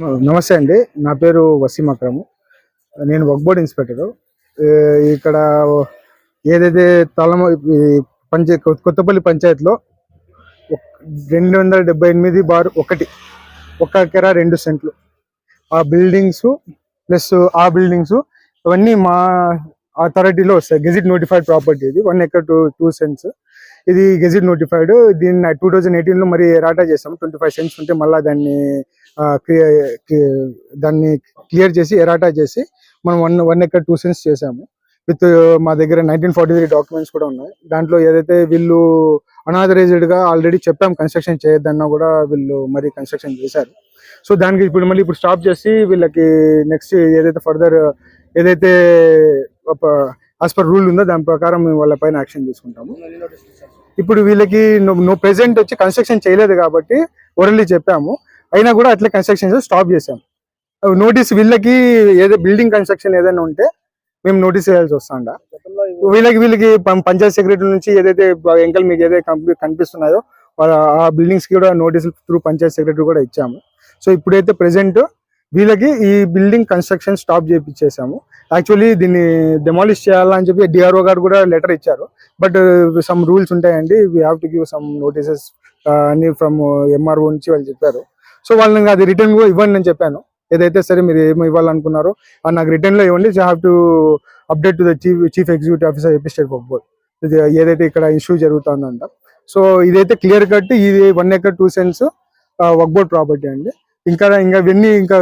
నమస్తే అండి. నా పేరు వసీం అక్రము. నేను వర్క్ బోర్డ్ ఇన్స్పెక్టర్. ఇక్కడ ఏదైతే తలమ ఈ పంచాయ కొత్తపల్లి పంచాయతీలో రెండు వందల డెబ్బై ఎనిమిది బార్ ఒకటి ఒక కెరా రెండు సెంట్లు. ఆ బిల్డింగ్స్ ప్లస్ ఆ బిల్డింగ్స్ ఇవన్నీ మా అథారిటీలో వస్తాయి గెజిట్ నోటిఫైడ్ ప్రాపర్టీ ఇది. One acre two two cents. ఇది గెజిట్ నోటిఫైడ్. దీన్ని టూ థౌజండ్ ఎయిటీన్లో మరి ఎరాటా చేసాము. ట్వంటీ ఫైవ్ సెంట్స్ ఉంటే మళ్ళీ దాన్ని దాన్ని క్లియర్ చేసి ఎరాటా చేసి మనం వన్ వన్ ఎక్కడ టూ సెన్స్ చేసాము. విత్ మా దగ్గర నైన్టీన్ ఫార్టీ త్రీ డాక్యుమెంట్స్ కూడా ఉన్నాయి. దాంట్లో ఏదైతే వీళ్ళు అనాథరైజ్డ్గా ఆల్రెడీ చెప్పాం కన్స్ట్రక్షన్ చేయొద్దన్నా కూడా వీళ్ళు మరి కన్స్ట్రక్షన్ చేశారు. సో దానికి ఇప్పుడు మళ్ళీ ఇప్పుడు స్టాప్ చేసి వీళ్ళకి నెక్స్ట్ ఏదైతే ఫర్దర్ ఏదైతే యాజ్ పర్ రూల్ ఉందో దాని ప్రకారం మేము వాళ్ళ పైన యాక్షన్ తీసుకుంటాము. ఇప్పుడు వీళ్ళకి నో ప్రెసెంట్ వచ్చి కన్స్ట్రక్షన్ చేయలేదు కాబట్టి ఓరల్లీ చెప్పాము. అయినా కూడా అట్లే కన్స్ట్రక్షన్ స్టాప్ చేసాం నోటీస్ వీళ్ళకి ఏదో బిల్డింగ్ కన్స్ట్రక్షన్ ఏదైనా ఉంటే మేము నోటీస్ వేయాల్సి వస్తాండ వీళ్ళకి వీళ్ళకి పంచాయత్ సెక్రటరీ నుంచి ఏదైతే ఎంకల్ మీకు ఏదైతే కనిపిస్తున్నాయో ఆ బిల్డింగ్స్కి కూడా నోటీసులు త్రూ పంచాయత్ సెక్రటరీ కూడా ఇచ్చాము. సో ఇప్పుడైతే ప్రెసెంట్ వీళ్ళకి ఈ బిల్డింగ్ కన్స్ట్రక్షన్ స్టాప్ చేయించేసాము యాక్చువల్లీ దీన్ని డెమాలిష్ చేయాలని చెప్పి డిఆర్ఓ గారు కూడా లెటర్ ఇచ్చారు. బట్ సమ్ రూల్స్ ఉంటాయండి. We have to give some notices అన్ని ఫ్రమ్ ఎంఆర్ఓ నుంచి వాళ్ళు చెప్పారు. సో వాళ్ళని అది రిటర్న్ కూడా ఇవ్వండి అని చెప్పాను. ఏదైతే సరే మీరు ఏమి ఇవ్వాలనుకున్నారో అది నాకు రిటర్న్లో ఇవ్వండి. Have to update to the chief chief executive officer AP state board ఏదైతే ఇక్కడ ఇష్యూ జరుగుతుందంట. సో ఇదైతే క్లియర్ కట్ ఇది వన్ ఎకర్ టూ సెన్స్ వర్క్ బోర్డ్ ప్రాపర్టీ అండి. ఇంకా ఇంకా ఇవన్నీ ఇంకా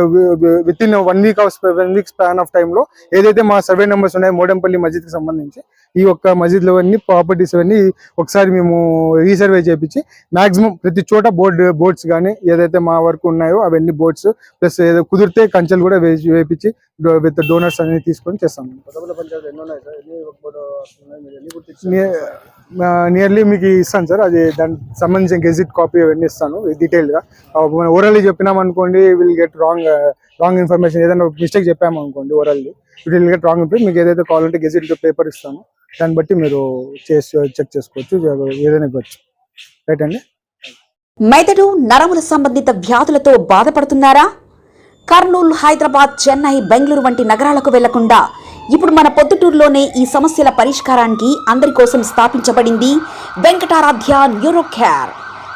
within one week of one week span of టైంలో ఏదైతే మా సర్వే నెంబర్స్ ఉన్నాయో మోడంపల్లి మస్జిద్కి సంబంధించి ఈ ఒక్క మస్జిద్లో అన్ని ప్రాపర్టీస్ అవన్నీ ఒకసారి మేము రీసర్వే చేపించి మాక్సిమం ప్రతి చోట బోర్డ్ బోర్డ్స్ కానీ ఏదైతే మా వరకు ఉన్నాయో అవన్నీ బోర్డ్స్ ప్లస్ ఏదో కుదిరితే కంచెలు కూడా వేపించి విత్ డోనర్స్ అనేది తీసుకొని చేస్తాం. నియర్లీ మీకు ఇస్తాను సార్. అది దానికి సంబంధించిన గెజిట్ కాపీ అవన్నీ ఇస్తాను డీటెయిల్గా. ఓరల్లీ చెప్పినాం అనుకోండి will get wrong wrong information ఏదైనా మిస్టేక్ చెప్పాము అనుకోండి ఓరల్లీ విల్ స్ట్రాంగ్ ఉంటుంది మీకు ఏదైతే కావాలంటే గెజెట్ పేపర్ ఇస్తాను దాన్ని బట్టి మీరు చేసి చెక్ చేసుకోవచ్చు ఏదైనా ఇవ్వచ్చు. రైట్ అండి? మెదడు నరముల సంబంధిత వ్యాధులతో బాధపడుతున్నారా? కర్నూలు హైదరాబాద్ చెన్నై బెంగళూరు వంటి నగరాలకు వెళ్ళకుండా ఇప్పుడు మన పొద్దుటూరులోనే ఈ సమస్యల పరిష్కారానికి అందరి కోసం స్థాపించబడింది వెంకటారాధ్య న్యూరో కేర్